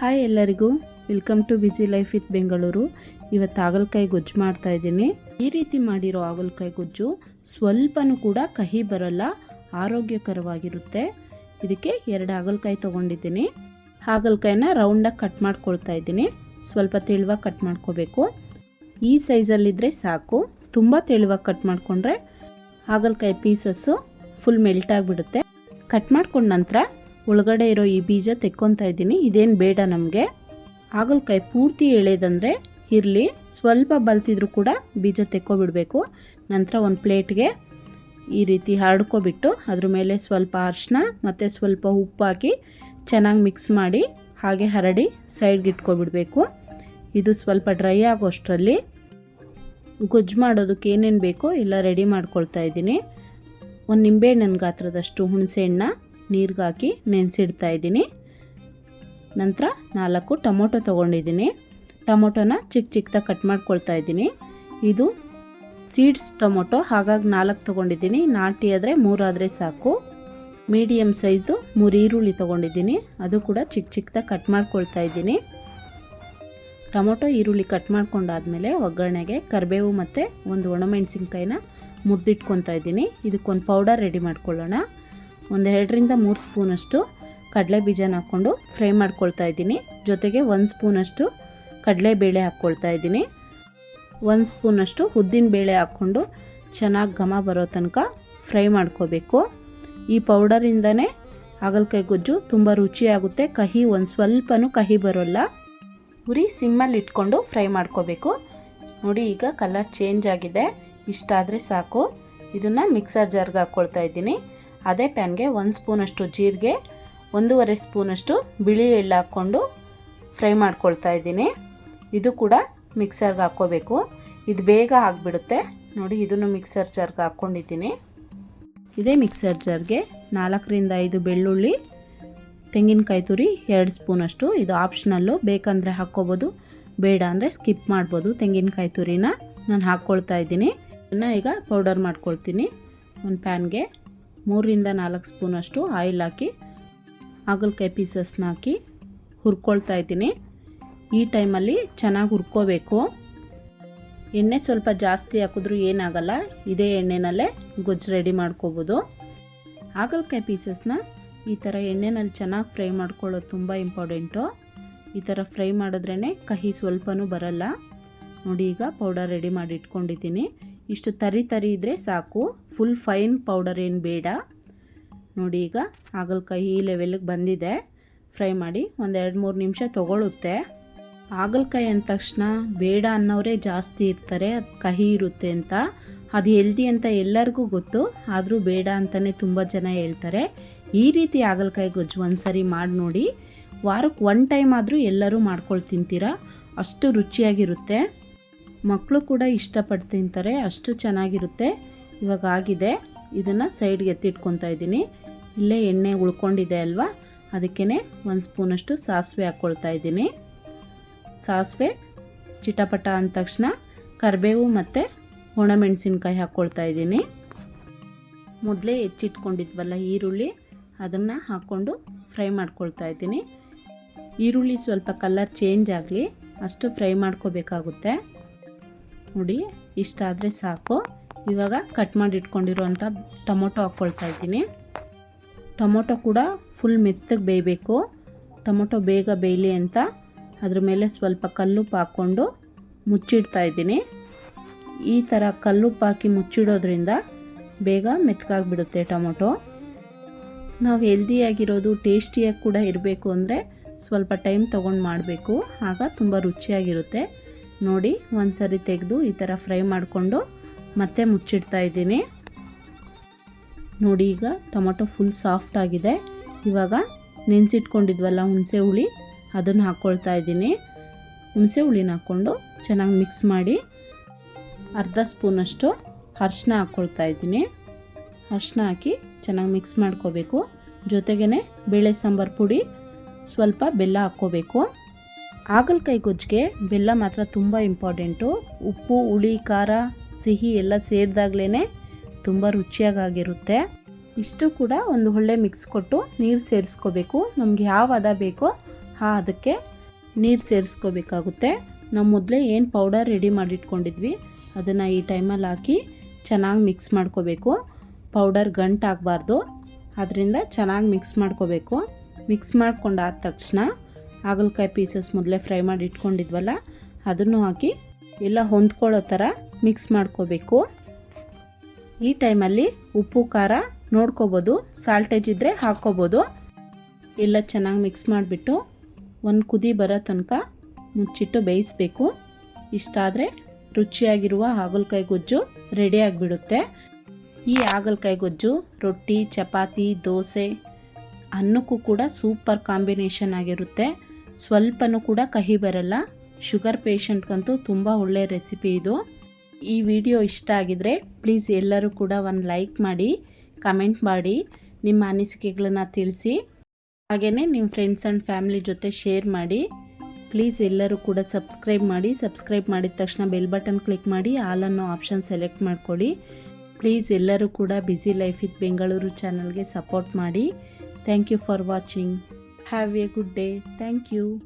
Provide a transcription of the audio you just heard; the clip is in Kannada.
ಹಾಯ್ ಎಲ್ಲರಿಗೂ. Welcome to busy life with Bengaluru ಇವತ್ತು ಹಾಗಲಕಾಯಿ ಗೊಜ್ಜು ಮಾಡ್ತಾ ಇದ್ದೀನಿ. ಈ ರೀತಿ ಮಾಡಿರೋ ಹಾಗಲಕಾಯಿ ಗೊಜ್ಜು ಸ್ವಲ್ಪನೂ ಕೂಡ ಕಹಿ ಬರಲ್ಲ, ಆರೋಗ್ಯಕರವಾಗಿರುತ್ತೆ. ಇದಕ್ಕೆ ಎರಡು ಹಾಗಲಕಾಯಿ ತೊಗೊಂಡಿದ್ದೀನಿ. ಹಾಗಲಕಾಯಿನ ರೌಂಡಾಗಿ ಕಟ್ ಮಾಡ್ಕೊಳ್ತಾ ಇದ್ದೀನಿ. ಸ್ವಲ್ಪ ತೆಳುವಾಗಿ ಕಟ್ ಮಾಡ್ಕೋಬೇಕು. ಈ ಸೈಜಲ್ಲಿದ್ದರೆ ಸಾಕು. ತುಂಬ ತೆಳುವಾಗಿ ಕಟ್ ಮಾಡಿಕೊಂಡ್ರೆ ಹಾಗಲಕಾಯಿ ಪೀಸಸ್ಸು ಫುಲ್ ಮೆಲ್ಟ್ ಆಗಿಬಿಡುತ್ತೆ. ಕಟ್ ಮಾಡ್ಕೊಂಡ ನಂತರ ಒಳಗಡೆ ಇರೋ ಈ ಬೀಜ ತೆಕ್ಕೊತಾ ಇದ್ದೀನಿ. ಇದೇನು ಬೇಡ ನಮಗೆ. ಹಾಗಲಕಾಯಿ ಪೂರ್ತಿ ಎಳೆದಂದರೆ ಇರಲಿ. ಸ್ವಲ್ಪ ಬಲ್ತಿದ್ರು ಕೂಡ ಬೀಜ ತೆಕ್ಕೊಬಿಡಬೇಕು. ನಂತರ ಒಂದು ಪ್ಲೇಟ್ಗೆ ಈ ರೀತಿ ಹರಡ್ಕೊಬಿಟ್ಟು ಅದ್ರ ಮೇಲೆ ಸ್ವಲ್ಪ ಅರಿಶಿನ ಮತ್ತು ಸ್ವಲ್ಪ ಉಪ್ಪು ಹಾಕಿ ಚೆನ್ನಾಗಿ ಮಿಕ್ಸ್ ಮಾಡಿ ಹಾಗೆ ಹರಡಿ ಸೈಡ್ಗೆ ಇಟ್ಕೊಬಿಡಬೇಕು. ಇದು ಸ್ವಲ್ಪ ಡ್ರೈ ಆಗೋಷ್ಟರಲ್ಲಿ. ಗೊಜ್ಜು ಮಾಡೋದಕ್ಕೆ ಏನೇನು ಬೇಕೋ ಎಲ್ಲ ರೆಡಿ ಮಾಡ್ಕೊಳ್ತಾ ಇದ್ದೀನಿ. ಒಂದು ನಿಂಬೆಹಣ್ಣಿನ ಗಾತ್ರದಷ್ಟು ಹುಣಸೆಹಣ್ಣ ನೀರಿಗೆ ಹಾಕಿ ನೆನೆಸಿಡ್ತಾ ಇದ್ದೀನಿ. ನಂತರ ನಾಲ್ಕು ಟೊಮೊಟೊ ತೊಗೊಂಡಿದ್ದೀನಿ. ಟೊಮೊಟೊನ ಚಿಕ್ಕ ಚಿಕ್ಕದಾಗಿ ಕಟ್ ಮಾಡ್ಕೊಳ್ತಾ ಇದ್ದೀನಿ. ಇದು ಸೀಡ್ಸ್ ಟೊಮೊಟೊ, ಹಾಗಾಗಿ ನಾಲ್ಕು ತೊಗೊಂಡಿದ್ದೀನಿ. ನಾಟಿ ಆದರೆ ಮೂರಾದರೆ ಸಾಕು. ಮೀಡಿಯಮ್ ಸೈಜು ಮೂರು ಈರುಳ್ಳಿ ತೊಗೊಂಡಿದ್ದೀನಿ. ಅದು ಕೂಡ ಚಿಕ್ಕ ಚಿಕ್ಕದಾಗಿ ಕಟ್ ಮಾಡ್ಕೊಳ್ತಾ ಇದ್ದೀನಿ. ಟೊಮೊಟೊ, ಈರುಳ್ಳಿ ಕಟ್ ಮಾಡ್ಕೊಂಡಾದ್ಮೇಲೆ ಒಗ್ಗರಣೆಗೆ ಕರಿಬೇವು ಮತ್ತು ಒಂದು ಒಣಮೆಣಸಿನ್ಕಾಯಿನ ಮುರಿದಿಟ್ಕೊತಾ ಇದ್ದೀನಿ. ಇದಕ್ಕೊಂದು ಪೌಡರ್ ರೆಡಿ ಮಾಡ್ಕೊಳ್ಳೋಣ. ಒಂದು ಎರಡರಿಂದ ಮೂರು ಸ್ಪೂನಷ್ಟು ಕಡಲೆ ಬೀಜನ ಹಾಕ್ಕೊಂಡು ಫ್ರೈ ಮಾಡ್ಕೊಳ್ತಾ ಇದ್ದೀನಿ. ಜೊತೆಗೆ ಒಂದು ಸ್ಪೂನಷ್ಟು ಕಡಲೆಬೇಳೆ ಹಾಕ್ಕೊಳ್ತಾ ಇದ್ದೀನಿ. ಒಂದು ಸ್ಪೂನಷ್ಟು ಉದ್ದಿನ ಬೇಳೆ ಹಾಕ್ಕೊಂಡು ಚೆನ್ನಾಗಿ ಘಮ ಬರೋ ತನಕ ಫ್ರೈ ಮಾಡ್ಕೋಬೇಕು. ಈ ಪೌಡರಿಂದನೇ ಹಾಗಲಕಾಯಿ ಗೊಜ್ಜು ತುಂಬ ರುಚಿಯಾಗುತ್ತೆ. ಕಹಿ ಒಂದು ಸ್ವಲ್ಪನೂ ಕಹಿ ಬರೋಲ್ಲ. ಉರಿ ಸಿಮ್ಮಲ್ಲಿ ಇಟ್ಕೊಂಡು ಫ್ರೈ ಮಾಡ್ಕೋಬೇಕು. ನೋಡಿ, ಈಗ ಕಲರ್ ಚೇಂಜ್ ಆಗಿದೆ. ಇಷ್ಟಾದರೆ ಸಾಕು. ಇದನ್ನು ಮಿಕ್ಸರ್ ಜಾರ್ಗೆ ಹಾಕ್ಕೊಳ್ತಾ ಇದ್ದೀನಿ. ಅದೇ ಪ್ಯಾನ್ಗೆ ಒಂದು ಸ್ಪೂನಷ್ಟು ಜೀರಿಗೆ, ಒಂದೂವರೆ ಸ್ಪೂನಷ್ಟು ಬಿಳಿ ಎಳ್ಳು ಹಾಕ್ಕೊಂಡು ಫ್ರೈ ಮಾಡ್ಕೊಳ್ತಾ ಇದ್ದೀನಿ. ಇದು ಕೂಡ ಮಿಕ್ಸರ್ಗೆ ಹಾಕ್ಕೋಬೇಕು. ಇದು ಬೇಗ ಆಗಿಬಿಡುತ್ತೆ. ನೋಡಿ, ಇದನ್ನು ಮಿಕ್ಸರ್ ಜಾರ್ಗೆ ಹಾಕ್ಕೊಂಡಿದ್ದೀನಿ. ಇದೇ ಮಿಕ್ಸರ್ ಜಾರ್ಗೆ ನಾಲ್ಕರಿಂದ ಐದು ಬೆಳ್ಳುಳ್ಳಿ, ತೆಂಗಿನಕಾಯಿ ತುರಿ ಎರಡು ಸ್ಪೂನಷ್ಟು. ಇದು ಆಪ್ಷನಲ್ಲು, ಬೇಕಂದರೆ ಹಾಕ್ಕೋಬೋದು, ಬೇಡ ಅಂದರೆ ಸ್ಕಿಪ್ ಮಾಡ್ಬೋದು ತೆಂಗಿನಕಾಯಿ ತುರಿನ. ನಾನು ಹಾಕ್ಕೊಳ್ತಾ ಇದ್ದೀನಿ. ಇದನ್ನು ಈಗ ಪೌಡರ್ ಮಾಡ್ಕೊಳ್ತೀನಿ. ಒಂದು ಪ್ಯಾನ್ಗೆ ಮೂರರಿಂದ ನಾಲ್ಕು ಸ್ಪೂನಷ್ಟು ಆಯಿಲ್ ಹಾಕಿ, ಹಾಗಲಕಾಯಿ ಪೀಸಸ್ನ ಹಾಕಿ ಹುರ್ಕೊಳ್ತಾ ಇದ್ದೀನಿ. ಈ ಟೈಮಲ್ಲಿ ಚೆನ್ನಾಗಿ ಹುರ್ಕೋಬೇಕು. ಎಣ್ಣೆ ಸ್ವಲ್ಪ ಜಾಸ್ತಿ ಹಾಕಿದ್ರೂ ಏನಾಗಲ್ಲ, ಇದೇ ಎಣ್ಣೆನಲ್ಲೇ ಗೊಜ್ಜು ರೆಡಿ ಮಾಡ್ಕೋಬೋದು. ಹಾಗಲಕಾಯಿ ಪೀಸಸ್ನ ಈ ಥರ ಎಣ್ಣೆನಲ್ಲಿ ಚೆನ್ನಾಗಿ ಫ್ರೈ ಮಾಡ್ಕೊಳ್ಳೋದು ತುಂಬ ಇಂಪಾರ್ಟೆಂಟು. ಈ ಥರ ಫ್ರೈ ಮಾಡಿದ್ರೇ ಕಹಿ ಸ್ವಲ್ಪನೂ ಬರಲ್ಲ. ನೋಡಿ ಈಗ ಪೌಡರ್ ರೆಡಿ ಮಾಡಿ ಇಟ್ಕೊಂಡಿದ್ದೀನಿ ಇಷ್ಟು ತರಿ ತರಿ ಇದ್ದರೆ ಸಾಕು. ಫುಲ್ ಫೈನ್ ಪೌಡರ್ ಏನು ಬೇಡ. ನೋಡಿ ಈಗ ಹಾಗಲಕಾಯಿ ಈ ಲೆವೆಲ್ಗೆ ಬಂದಿದೆ. ಫ್ರೈ ಮಾಡಿ ಒಂದು ಎರಡು ಮೂರು ನಿಮಿಷ ತೊಗೊಳುತ್ತೆ. ಹಾಗಲಕಾಯಿ ಅಂದ ತಕ್ಷಣ ಬೇಡ ಅನ್ನೋರೇ ಜಾಸ್ತಿ ಇರ್ತಾರೆ. ಅದು ಕಹಿ ಇರುತ್ತೆ ಅಂತ. ಅದು ಹೆಲ್ದಿ ಅಂತ ಎಲ್ಲರಿಗೂ ಗೊತ್ತು. ಆದರೂ ಬೇಡ ಅಂತಲೇ ತುಂಬ ಜನ ಹೇಳ್ತಾರೆ. ಈ ರೀತಿ ಹಾಗಲಕಾಯಿ ಗೊಜ್ಜು ಒಂದು ಸರಿ ಮಾಡಿ ನೋಡಿ. ವಾರಕ್ಕೆ ಒನ್ ಟೈಮ್ ಆದರೂ ಎಲ್ಲರೂ ಮಾಡ್ಕೊಂಡು ತಿಂತೀರಾ. ಅಷ್ಟು ರುಚಿಯಾಗಿರುತ್ತೆ. ಮಕ್ಕಳು ಕೂಡ ಇಷ್ಟಪಟ್ಟು ತಿಂತಾರೆ, ಅಷ್ಟು ಚೆನ್ನಾಗಿರುತ್ತೆ. ಇವಾಗ ಆಗಿದೆ. ಇದನ್ನು ಸೈಡ್ಗೆ ಎತ್ತಿಟ್ಕೊತಾ ಇದ್ದೀನಿ. ಇಲ್ಲೇ ಎಣ್ಣೆ ಉಳ್ಕೊಂಡಿದೆ ಅಲ್ವಾ? ಅದಕ್ಕೇ ಒಂದು ಸ್ಪೂನಷ್ಟು ಸಾಸಿವೆ ಹಾಕ್ಕೊಳ್ತಾ ಇದ್ದೀನಿ. ಸಾಸಿವೆ ಚಿಟಪಟ ಅಂದ ತಕ್ಷಣ ಕರಿಬೇವು ಮತ್ತು ಒಣಮೆಣಸಿನ್ಕಾಯಿ ಹಾಕ್ಕೊಳ್ತಾ ಇದ್ದೀನಿ. ಮೊದಲೇ ಹೆಚ್ಚಿಟ್ಕೊಂಡಿದ್ವಲ್ಲ ಈರುಳ್ಳಿ, ಅದನ್ನು ಹಾಕ್ಕೊಂಡು ಫ್ರೈ ಮಾಡ್ಕೊಳ್ತಾ ಇದ್ದೀನಿ. ಈರುಳ್ಳಿ ಸ್ವಲ್ಪ ಕಲರ್ ಚೇಂಜ್ ಆಗಲಿ, ಅಷ್ಟು ಫ್ರೈ ಮಾಡ್ಕೋಬೇಕಾಗುತ್ತೆ. ನೋಡಿ ಇಷ್ಟಾದರೆ ಸಾಕು. ಇವಾಗ ಕಟ್ ಮಾಡಿ ಇಟ್ಕೊಂಡಿರೋಂಥ ಟೊಮೊಟೊ ಹಾಕ್ಕೊಳ್ತಾ ಇದ್ದೀನಿ. ಟೊಮೊಟೊ ಕೂಡ ಫುಲ್ ಮೆತ್ತಗೆ ಬೇಯಬೇಕು. ಟೊಮೊಟೊ ಬೇಗ ಬೇಯಲಿ ಅಂತ ಅದ್ರ ಮೇಲೆ ಸ್ವಲ್ಪ ಕಲ್ಲುಪ್ಪು ಹಾಕ್ಕೊಂಡು ಮುಚ್ಚಿಡ್ತಾ ಇದ್ದೀನಿ. ಈ ಥರ ಕಲ್ಲುಪ್ಪು ಹಾಕಿ ಮುಚ್ಚಿಡೋದ್ರಿಂದ ಬೇಗ ಮೆತ್ತಗಾಗ್ಬಿಡುತ್ತೆ ಟೊಮೊಟೊ. ನಾವು ಹೆಲ್ದಿಯಾಗಿರೋದು ಟೇಸ್ಟಿಯಾಗಿ ಕೂಡ ಇರಬೇಕು ಅಂದರೆ ಸ್ವಲ್ಪ ಟೈಮ್ ತೊಗೊಂಡು ಮಾಡಬೇಕು. ಆಗ ತುಂಬ ರುಚಿಯಾಗಿರುತ್ತೆ. ನೋಡಿ ಒಂದು ಸರಿ ತೆಗೆದು ಈ ಥರ ಫ್ರೈ ಮಾಡಿಕೊಂಡು ಮತ್ತೆ ಮುಚ್ಚಿಡ್ತಾ ಇದ್ದೀನಿ. ನೋಡಿ ಈಗ ಟೊಮೊಟೊ ಫುಲ್ ಸಾಫ್ಟ್ ಆಗಿದೆ. ಇವಾಗ ನೆನೆಸಿಟ್ಕೊಂಡಿದ್ವಲ್ಲ ಹುಣಸೆ ಹುಳಿ, ಅದನ್ನು ಹಾಕ್ಕೊಳ್ತಾ ಇದ್ದೀನಿ. ಹುಣಸೆ ಹುಳಿನ ಹಾಕ್ಕೊಂಡು ಚೆನ್ನಾಗಿ ಮಿಕ್ಸ್ ಮಾಡಿ ಅರ್ಧ ಸ್ಪೂನಷ್ಟು ಅರ್ಶಿನ ಹಾಕ್ಕೊಳ್ತಾ ಇದ್ದೀನಿ. ಅರ್ಶಿನ ಹಾಕಿ ಚೆನ್ನಾಗಿ ಮಿಕ್ಸ್ ಮಾಡ್ಕೋಬೇಕು. ಜೊತೆಗೇ ಬೇಳೆ ಸಾಂಬಾರು ಪುಡಿ ಸ್ವಲ್ಪ ಬೆಲ್ಲ ಹಾಕ್ಕೋಬೇಕು. ಹಾಗಲಕಾಯಿ ಗೊಜ್ಜಿಗೆ ಬೆಲ್ಲ ಮಾತ್ರ ತುಂಬ ಇಂಪಾರ್ಟೆಂಟು ಉಪ್ಪು, ಹುಳಿ, ಖಾರ, ಸಿಹಿ ಎಲ್ಲ ಸೇರಿದಾಗಲೇ ತುಂಬ ರುಚಿಯಾಗಿರುತ್ತೆ ಇಷ್ಟು ಕೂಡ ಒಂದು ಒಳ್ಳೆ ಮಿಕ್ಸ್ ಕೊಟ್ಟು ನೀರು ಸೇರಿಸ್ಕೋಬೇಕು. ನಮ್ಗೆ ಯಾವ ಹದ ಬೇಕೋ ಆ ಅದಕ್ಕೆ ನೀರು ಸೇರಿಸ್ಕೋಬೇಕಾಗುತ್ತೆ. ನಾವು ಮೊದಲೇ ಏನು ಪೌಡರ್ ರೆಡಿ ಮಾಡಿಟ್ಕೊಂಡಿದ್ವಿ, ಅದನ್ನು ಈ ಟೈಮಲ್ಲಿ ಹಾಕಿ ಚೆನ್ನಾಗಿ ಮಿಕ್ಸ್ ಮಾಡ್ಕೋಬೇಕು. ಪೌಡರ್ ಗಂಟಾಗಬಾರ್ದು ಅದರಿಂದ ಚೆನ್ನಾಗಿ ಮಿಕ್ಸ್ ಮಾಡ್ಕೋಬೇಕು. ಮಿಕ್ಸ್ ಮಾಡ್ಕೊಂಡಾದ ತಕ್ಷಣ ಹಾಗಲಕಾಯಿ ಪೀಸಸ್ ಮೊದಲೇ ಫ್ರೈ ಮಾಡಿ ಇಟ್ಕೊಂಡಿದ್ವಲ್ಲ, ಅದನ್ನು ಹಾಕಿ ಎಲ್ಲ ಹೊಂದ್ಕೊಳ್ಳೋ ಥರ ಮಿಕ್ಸ್ ಮಾಡ್ಕೋಬೇಕು. ಈ ಟೈಮಲ್ಲಿ ಉಪ್ಪು, ಖಾರ ನೋಡ್ಕೋಬೋದು, ಸಾಲ್ಟೇಜ್ ಇದ್ದರೆ ಹಾಕ್ಕೋಬೋದು ಎಲ್ಲ ಚೆನ್ನಾಗಿ ಮಿಕ್ಸ್ ಮಾಡಿಬಿಟ್ಟು ಒಂದು ಕುದಿ ಬರೋ ತನಕ ಮುಚ್ಚಿಟ್ಟು ಬೇಯಿಸಬೇಕು. ಇಷ್ಟಾದರೆ ರುಚಿಯಾಗಿರುವ ಹಾಗಲಕಾಯಿ ಗೊಜ್ಜು ರೆಡಿ ಆಗಿಬಿಡುತ್ತೆ. ಈ ಹಾಗಲಕಾಯಿ ಗೊಜ್ಜು, ರೊಟ್ಟಿ, ಚಪಾತಿ, ದೋಸೆ ಅನ್ನಕ್ಕೂ ಕೂಡ ಸೂಪರ್ ಕಾಂಬಿನೇಷನ್ ಆಗಿರುತ್ತೆ. ಸ್ವಲ್ಪನೂ ಕೂಡ ಕಹಿ ಬರಲ್ಲ. ಶುಗರ್ ಪೇಷಂಟ್ಗಂತೂ ತುಂಬ ಒಳ್ಳೆಯ ರೆಸಿಪಿ ಇದು. ಈ ವಿಡಿಯೋ ಇಷ್ಟ ಆಗಿದರೆ ಪ್ಲೀಸ್ ಎಲ್ಲರೂ ಕೂಡ ಒಂದು ಲೈಕ್ ಮಾಡಿ, ಕಮೆಂಟ್ ಮಾಡಿ, ನಿಮ್ಮ ಅನಿಸಿಕೆಗಳನ್ನ ತಿಳಿಸಿ. ಹಾಗೆಯೇ ನಿಮ್ಮ ಫ್ರೆಂಡ್ಸ್ ಆ್ಯಂಡ್ ಫ್ಯಾಮಿಲಿ ಜೊತೆ ಶೇರ್ ಮಾಡಿ. ಪ್ಲೀಸ್ ಎಲ್ಲರೂ ಕೂಡ ಸಬ್ಸ್ಕ್ರೈಬ್ ಮಾಡಿ, ಸಬ್ಸ್ಕ್ರೈಬ್ ಮಾಡಿದ ತಕ್ಷಣ ಬೆಲ್ ಬಟನ್ ಕ್ಲಿಕ್ ಮಾಡಿ, ಆಲ್ ಅನ್ನೋ ಆಪ್ಷನ್ ಸೆಲೆಕ್ಟ್ ಮಾಡ್ಕೊಳ್ಳಿ. ಪ್ಲೀಸ್ ಎಲ್ಲರೂ ಕೂಡ ಬ್ಯುಸಿ ಲೈಫ್ ಇತ್ ಬೆಂಗಳೂರು ಚಾನಲ್ಗೆ ಸಪೋರ್ಟ್ ಮಾಡಿ. Thank you for watching. Have a good day. Thank you.